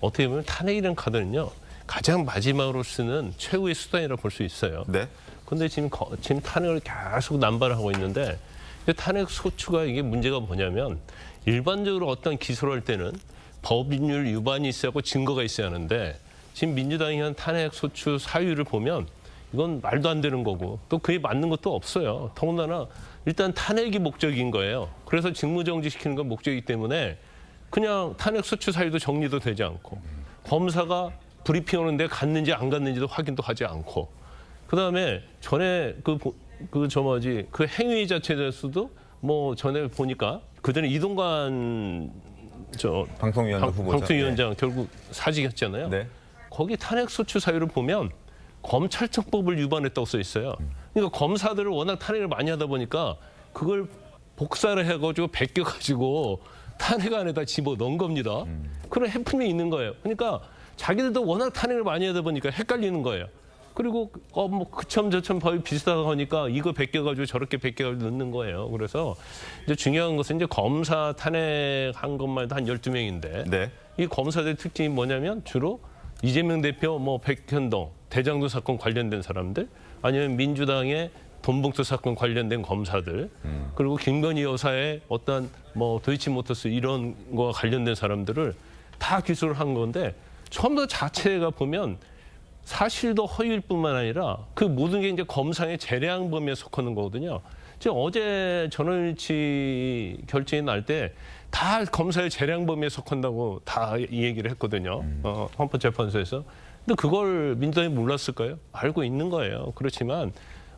어떻게 보면 탄핵이라는 카드는요 가장 마지막으로 쓰는 최후의 수단이라 볼 수 있어요. 네. 근데 지금 거- 지금 탄핵을 계속 남발하고 있는데 이 탄핵 소추가 이게 문제가 뭐냐면 일반적으로 어떤 기소를 할 때는 법률 위반이 있어야 하고 증거가 있어야 하는데 지금 민주당이 한 탄핵 소추 사유를 보면 이건 말도 안 되는 거고 또 그에 맞는 것도 없어요. 더군다나 일단 탄핵이 목적인 거예요. 그래서 직무정지 시키는 건 목적이기 때문에 그냥 탄핵 소추 사유도 정리도 되지 않고 검사가 브리핑 오는데 갔는지 안 갔는지도 확인도 하지 않고 그다음에 전에 그그저 뭐지 그 행위 자체에 대해서도 뭐 전에 보니까 그전에 이동관 저 방통위원장 방-. 방통위원장 결국 사직했잖아요. 네. 거기 탄핵 소추 사유를 보면 검찰청법을 위반했다고 써 있어요. 그러니까 검사들을 워낙 탄핵을 많이 하다 보니까 그걸 복사를 해가지고 베껴가지고 탄핵 안에다 집어 넣은 겁니다. 그런 해품이 있는 거예요. 그러니까 자기들도 워낙 탄핵을 많이 하다 보니까 헷갈리는 거예요. 그리고 어 뭐 그첨 저첨 법이 비슷하다 하니까 이거 베껴가지고 저렇게 베껴가지고 넣는 거예요. 그래서 이제 중요한 것은 이제 검사 탄핵한 것만 해도 한 12명인데 네. 이 검사들 특징이 뭐냐면 주로 이재명 대표, 뭐 백현동, 대장동 사건 관련된 사람들, 아니면 민주당의 돈봉투 사건 관련된 검사들, 그리고 김건희 여사의 어떤 뭐 도이치모터스 이런 거와 관련된 사람들을 다 기소를 한 건데 처음부터 자체가 보면 사실도 허위일 뿐만 아니라 그 모든 게 이제 검사의 재량 범위에 속하는 거거든요. 지금 어제 전원일치 결정이 날 때 다 검사의 재량 범위에 속한다고 다 이 얘기를 했거든요. 어, 헌법재판소에서. 근데 그걸 민주당이 몰랐을까요? 알고 있는 거예요. 그렇지만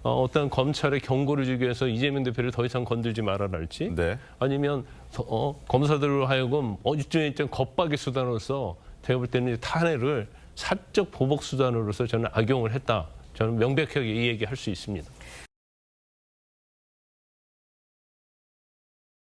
어, 어떤 검찰의 경고를 주기 위해서 이재명 대표를 더 이상 건들지 말아랄지 네. 아니면 어, 검사들로 하여금 어, 일종의 좀 겁박의 수단으로서 제가 볼 때는 탄핵을 사적 보복 수단으로서 저는 악용을 했다. 저는 명백하게 이 얘기할 수 있습니다.